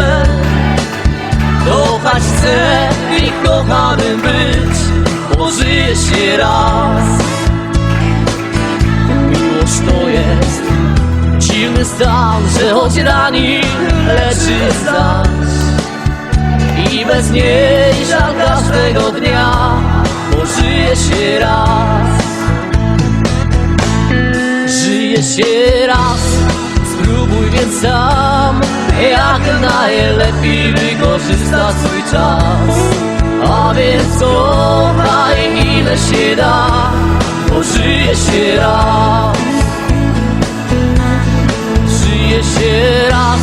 tyle Kochać chcę i kochanym być. Bo żyje się raz. Miłość to jest dziwny stan Że choć rani, leczy zaś. I bez niej żal każdego dnia Bo żyje się raz. Żyje się raz. Spróbuj więc sam. Jak najlepiej wykorzystać swój czas. A więc kochaj ile się da Bo żyje się raz. Żyje się raz,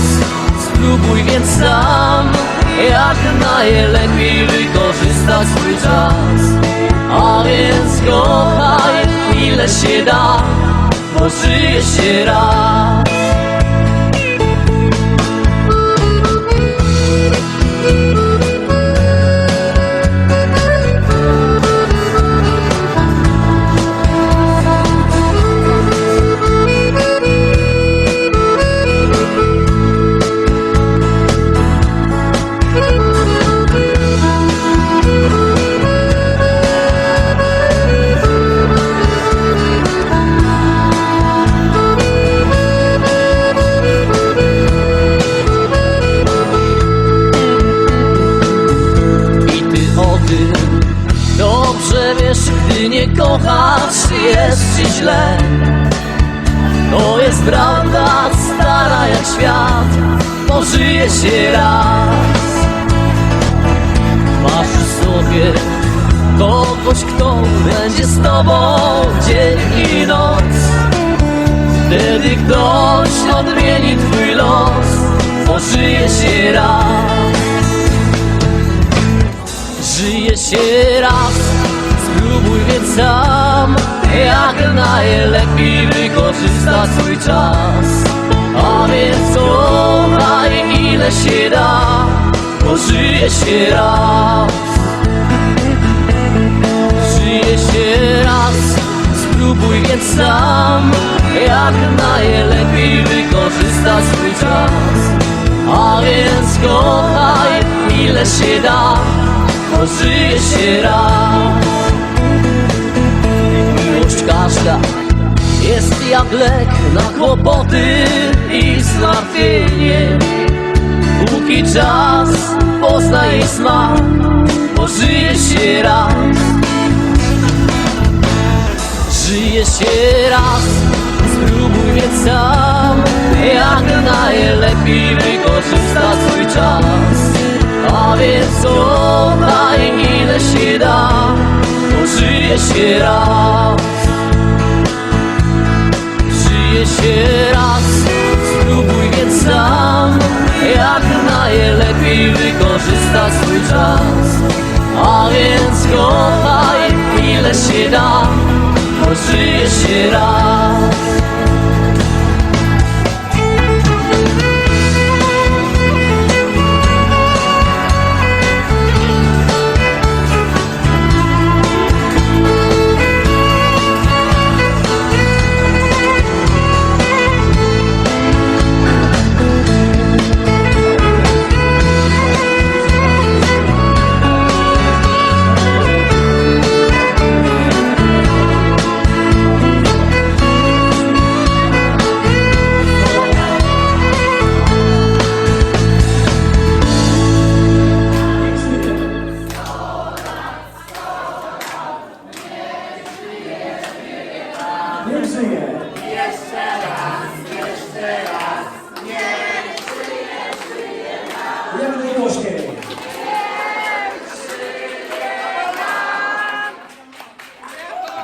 spróbuj więc sam. Jak najlepiej wykorzystać swój czas. A więc kochaj ile się da Bo żyje się raz jest prawda stara jak świat, bo żyje się raz. Masz w sobie kogoś, kto będzie z tobą dzień i noc. Wtedy ktoś odmieni twój los, bo żyje się raz. Żyje się raz, spróbuj więc sam Jak najlepiej wykorzystać swój czas. A więc kochaj ile się da Bo żyje się raz. Żyje się raz, spróbuj więc sam Jak najlepiej wykorzystać swój czas. A więc kochaj ile się da Bo żyje się raz Miłość każda jest jak lek na kłopoty i zmartwienie. Póki czas pozna jej smak, bo żyje się raz. Żyje się raz, spróbuj więc sam Jak najlepiej wykorzystać swój czas. A więc kochaj ile się da Bo żyje się raz Żyje się raz, spróbuj więc sam. Jak najlepiej wykorzystać swój czas. A więc kochaj ile się da. Bo żyje się raz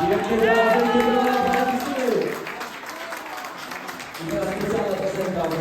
Wielkie brawa, wielkie brawa, brawa Krystyny! I teraz specjalna piosenka, bo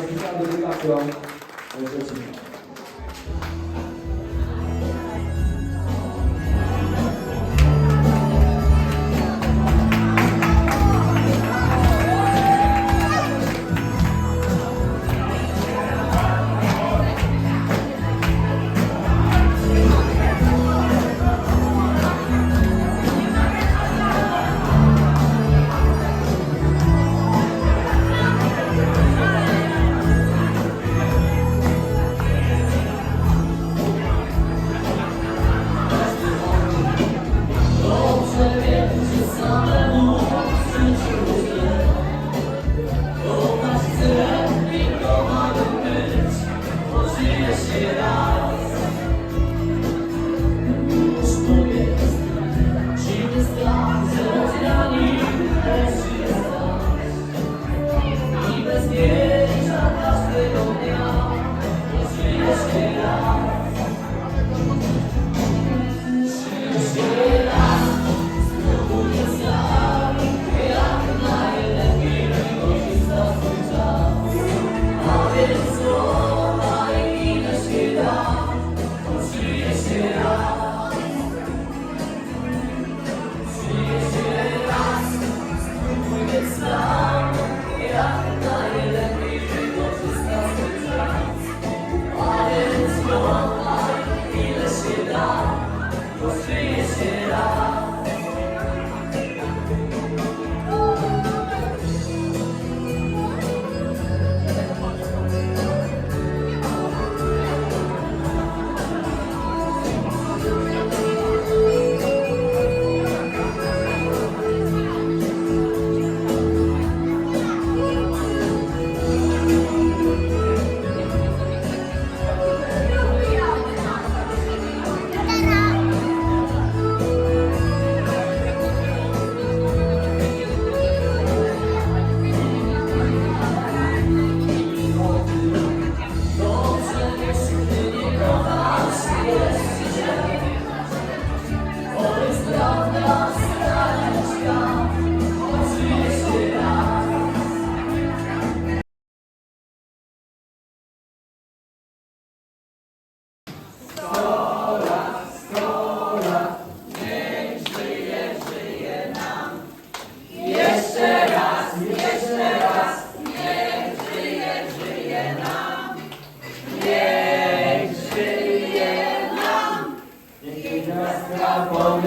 specjalną dedykacją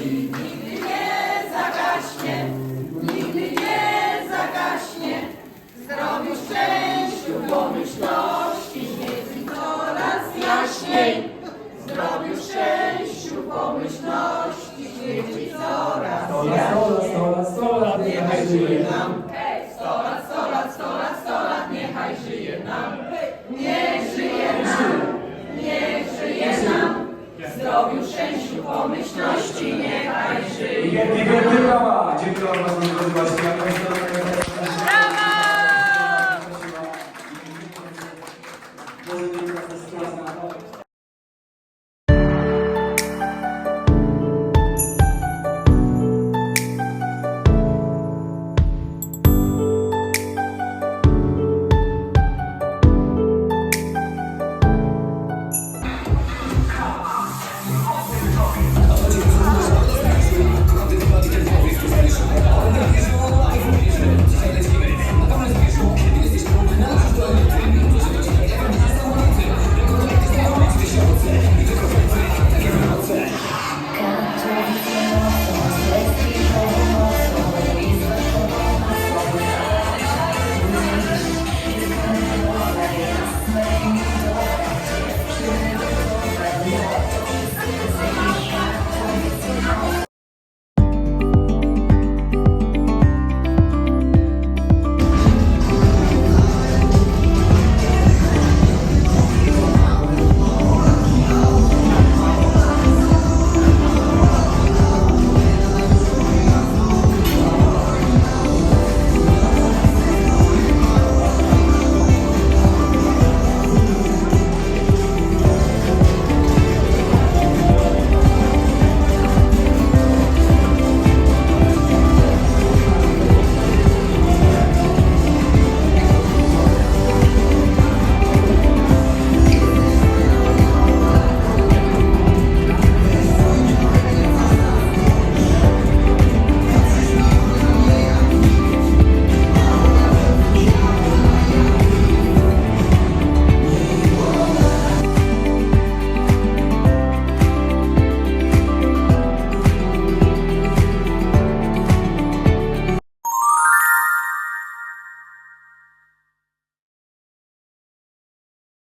lecimy. zagaśnie, nigdy nie zagaśnie. Zdrowiu, szczęściu, pomyślności, świeci coraz jaśniej. Zdrowiu, szczęściu, pomyślności, świeci coraz sto lat, niechaj żyje nam. Sto zdrowiu, szczęściu, pomyślności niechaj żyje. Wielkie brawa! Dziękuję bardzo, drodzy Państwo. Brawo!